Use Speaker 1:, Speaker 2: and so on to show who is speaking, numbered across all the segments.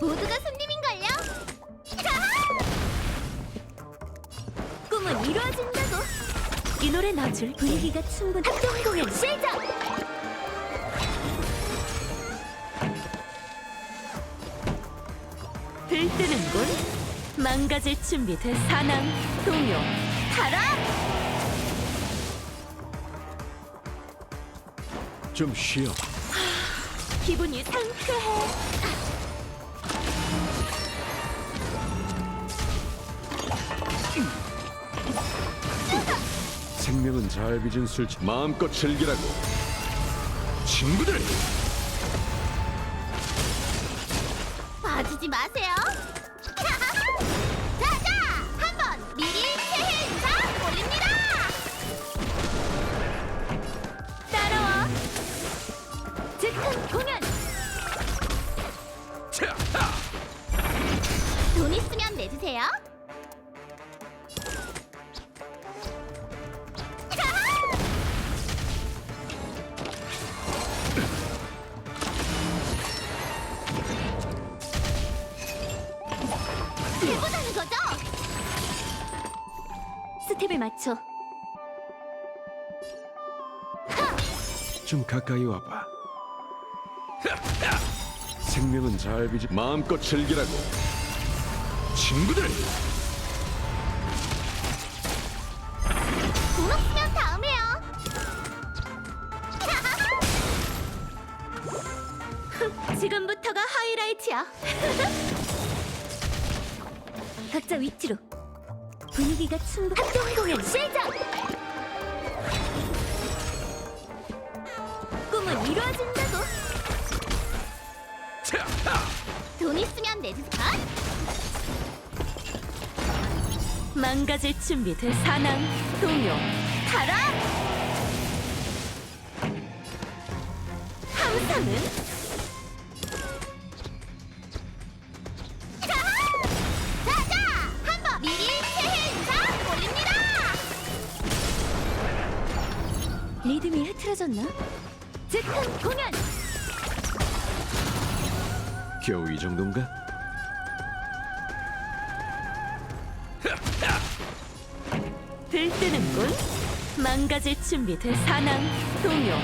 Speaker 1: 모두가 손님인걸요? 꿈은 이루어진다고. 이 노래 넣어줄 분위기가 충분. 합동 공연 시작. 들뜨는군. 망가질 준비된 사랑, 동요, 타라.
Speaker 2: 좀 쉬어.
Speaker 1: 기분이 상쾌해.
Speaker 2: 생명은 잘 빚은 술 마음껏 즐기라고. 친구들,
Speaker 1: 봐주지 마세요. 해보자는 거죠? 스텝에 맞춰.
Speaker 2: 좀 가까이 와봐. 생명은 잘 빚은 마음껏 즐기라고. 친구들,
Speaker 1: 돈 없으면 다음에요. 지금부터가 하이라이트야. 각자 위치로. 분위기가 충분. 합동 공연 시작. 꿈은 이루어진다고. 돈 있으면 내주세요. 망가질 준비된 사랑, 동요, 타라! 항상은 흐트러졌나? 즉흥 공연!
Speaker 2: 겨우 이 정도인가?
Speaker 1: 들뜨는군 망가질 준비된 사랑 동요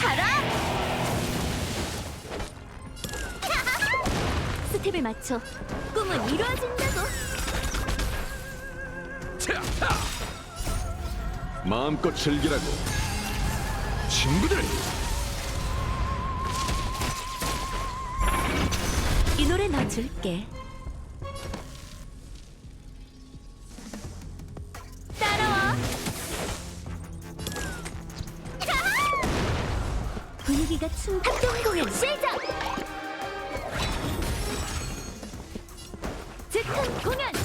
Speaker 1: 타라 스텝에 맞춰 꿈은 이루어진다고!
Speaker 2: 마음껏 즐기라고. 친구들,
Speaker 1: 이 노래 넣어줄게. 따라와. 분위기가 충 합동 공연 시작! 즉흥 공연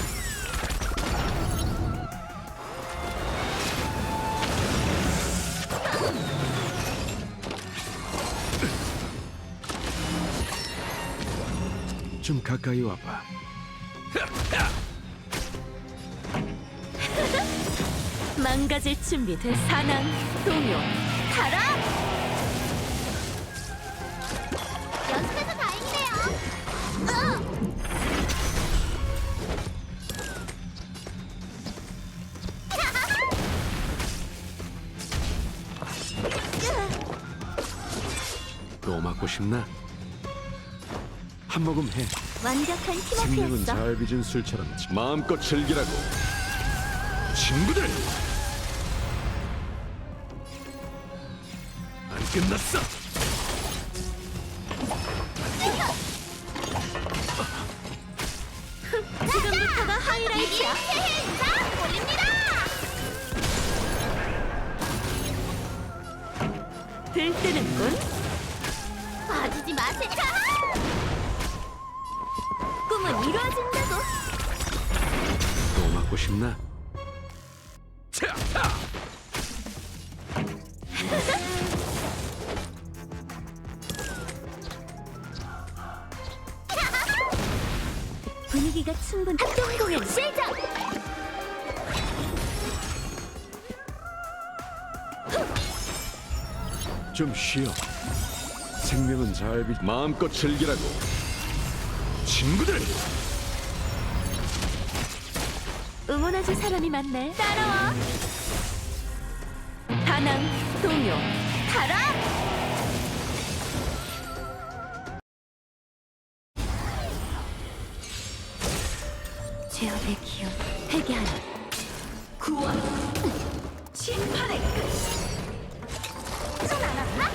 Speaker 2: 좀 가까이 와봐.
Speaker 1: 망가질 준비된 사랑 동요 타라 연습해서 다행이네요 어!
Speaker 2: 또 맞고 싶나? 한 모금 해.
Speaker 1: 완벽한
Speaker 2: 생명은
Speaker 1: 팀워크였어
Speaker 2: 잘 빚은 술처럼 마음껏 즐기라고. 친구들, 안 끝났어.
Speaker 1: 지금부터가 하이라이트야. 올립니다! 들뜨는군. 봐주지 마세요 꿈은 이루어진다고
Speaker 2: 또 맞고 싶나? 차, 하!
Speaker 1: 분위기가 충분 합동 공연 시작
Speaker 2: 좀 쉬어. 생명은 잘 비... 마음껏 즐기라고 친구들
Speaker 1: 응원해줄 사람이 많네. 따라와. 다낭, 동요, 가라! 죄업의 기억, 회개하라. 구원, 심판의 끝. 손안 아파?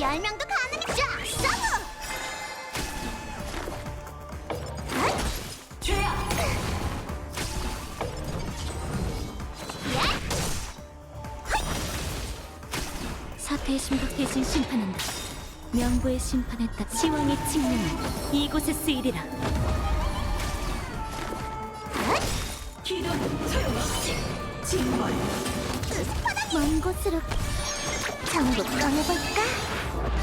Speaker 1: 열 명도 가능해. 쫙 서브! 심각 대신 심판한다. 명부의 심판했다. 시왕의 칙령은 이곳에 쓰이리라. 먼 곳으로 전국 떠나볼까?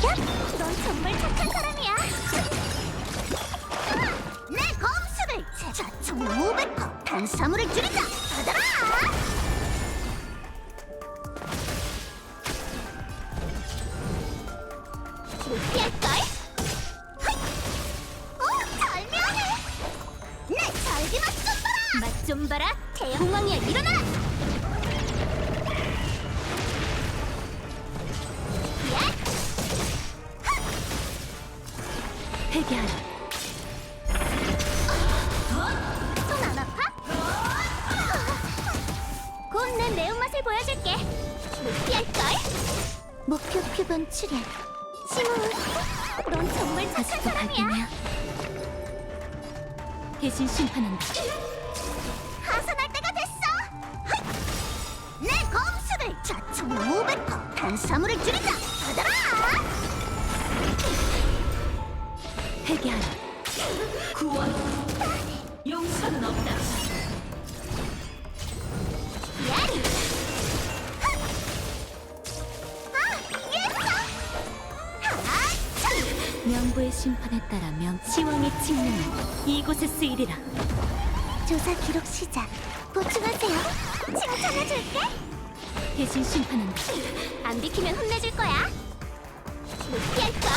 Speaker 1: 야, 넌 정말 착한 사람이야. 내 검수를 자총 500호 탄수화물을 줄이자. 받아라. 못피할걸? 오, 절묘해! 내 절기 맛좀 봐라! 맛 좀 봐라! 태양 공왕이야, 일어나! 야! 회개하라. 손 안 아파? 곧 내 매운맛을 보여줄게. 못피할걸? 목표 표본 출현. 넌 정말 착한 사람이야. 대신 심판한다. 하산할 때가 됐어. 헛! 내 검수를 자총 500호 탄수화물을 줄이자. 받아라. 회개하라. 구원. 용서는 없다. 명부의 심판에 따라 명 시왕의 칙령은 이곳에 쓰이리라. 조사 기록 시작. 보충하세요. 칭찬해 줄게. 대신 심판은 안 비키면 혼내줄 거야. 못 피할 걸.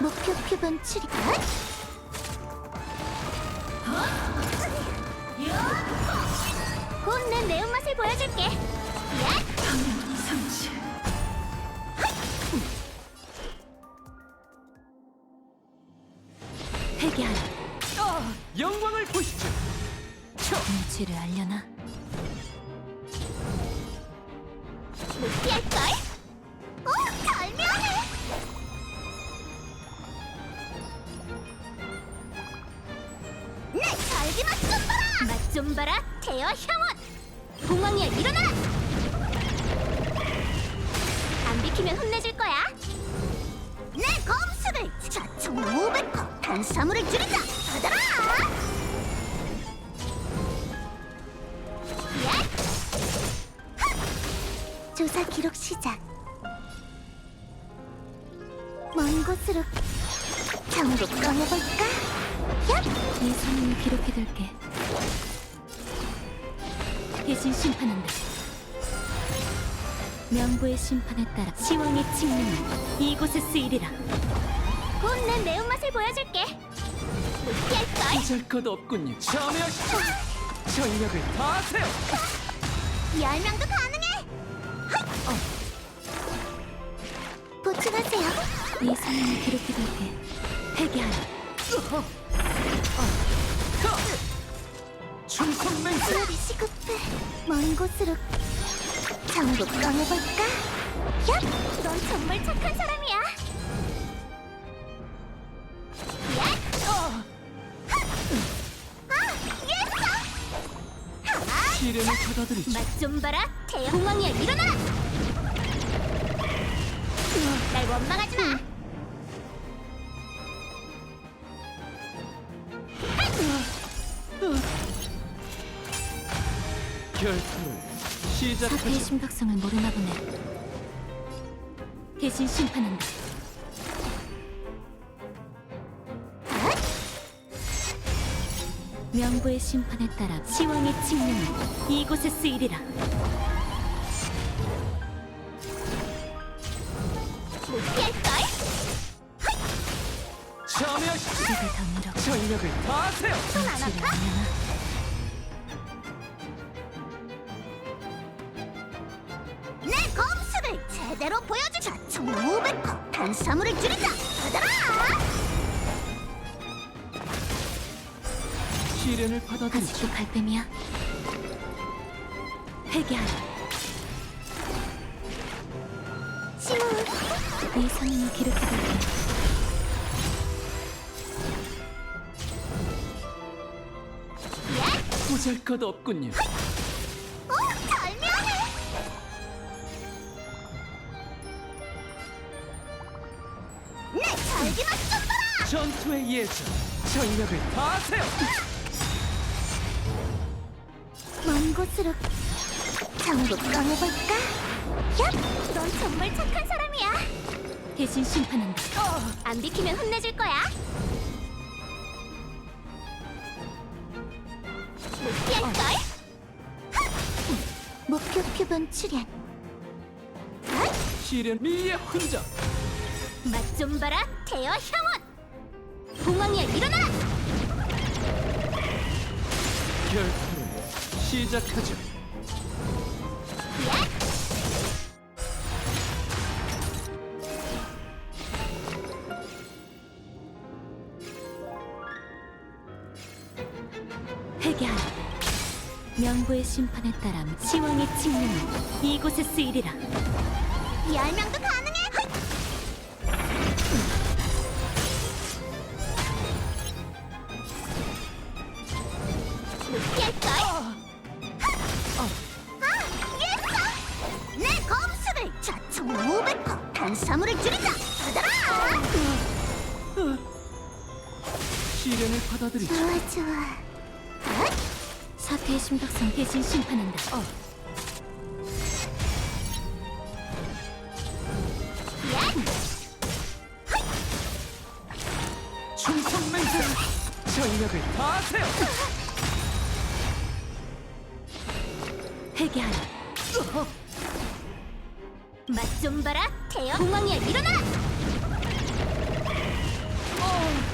Speaker 1: 목표 표본 출입. 곧내 매운맛을 보여줄게. 못 피할걸? 오, 절묘해! 내 절기 맛좀 봐라! 맛 좀 봐라, 태어 형원! 공왕이야, 일어나라! 안 비키면 혼내줄 거야. 내 검수를 자총 500호 탄수화물을 줄이자! 받아라! 조사 기록 시작. 먼 곳으로 정복 꺼내볼까? 얍! 이 성을 기록해둘게. 대신 심판한다. 명부의 심판에 따라 시왕의 칙령은 이곳에 쓰이리라. 곧 내 매운맛을 보여줄게. 못 피할걸?
Speaker 2: 잊을 것 없군요 참여하시죠 전력을 다하세요
Speaker 1: 열 명도 가능 이 상황을 기록해둘게. 회개하라.
Speaker 2: 충성맹세
Speaker 1: 수업이 시급해. 먼 곳으로 정복 꺼내볼까? 야, 넌 정말 착한 사람이야. 야, 아, 이랬어.
Speaker 2: 시련을 받아들이죠
Speaker 1: 맛좀 봐라, 태양 공왕이야, 일어나라. 날 원망하지 마.
Speaker 2: 결투를
Speaker 1: 사태의
Speaker 2: 시작하죠
Speaker 1: 심각성을 모르나 보네. 대신 심판한다. 명부의 심판에 따라 시왕의 칙령은 이곳에 쓰이리라.
Speaker 3: 전력을 다하세요.
Speaker 1: 손안 아파? 내 검수를 제대로 보여주자. 총 500호 탄수화물을 줄이자. 받아라!
Speaker 3: 시련을 받아들이죠.
Speaker 1: 아직도 갈뱀이야. 회개하라. 시몬, 네 선임을 기록해둘게.
Speaker 3: 보잘 것 없군요.
Speaker 1: 오, 절묘해! 내 절기맛 좀 봐라!
Speaker 3: 전투의 예전. 전력을 다하세요.
Speaker 1: 먼 곳으로 정복 꺼내볼까? 얍! 넌 정말 착한 사람이야. 대신 심판한다. 안 비키면 혼내줄 거야. 표본 출현.
Speaker 3: 시련 미의 흔적.
Speaker 1: 맛 좀 봐라, 태어 형원! 공황이야, 일어나!
Speaker 3: 결투를 시작하죠.
Speaker 1: 야! 회개하라. 명부의 심판에 따라 시왕의 칙령은 이곳에 쓰이리라. 열명도 가능해. 못 피할걸? 아, 예스! 내 검수를 자총 500호 탄수화물을 줄이자! 받아라!
Speaker 3: 시련을 받아들이죠.
Speaker 1: 좋아 좋아 심각성 대신 심판한다.
Speaker 3: 충성 맹세. 전력을 다하세요.
Speaker 1: 회개하라. 맛 좀 봐라 태연. 공황이야 일어나! 곧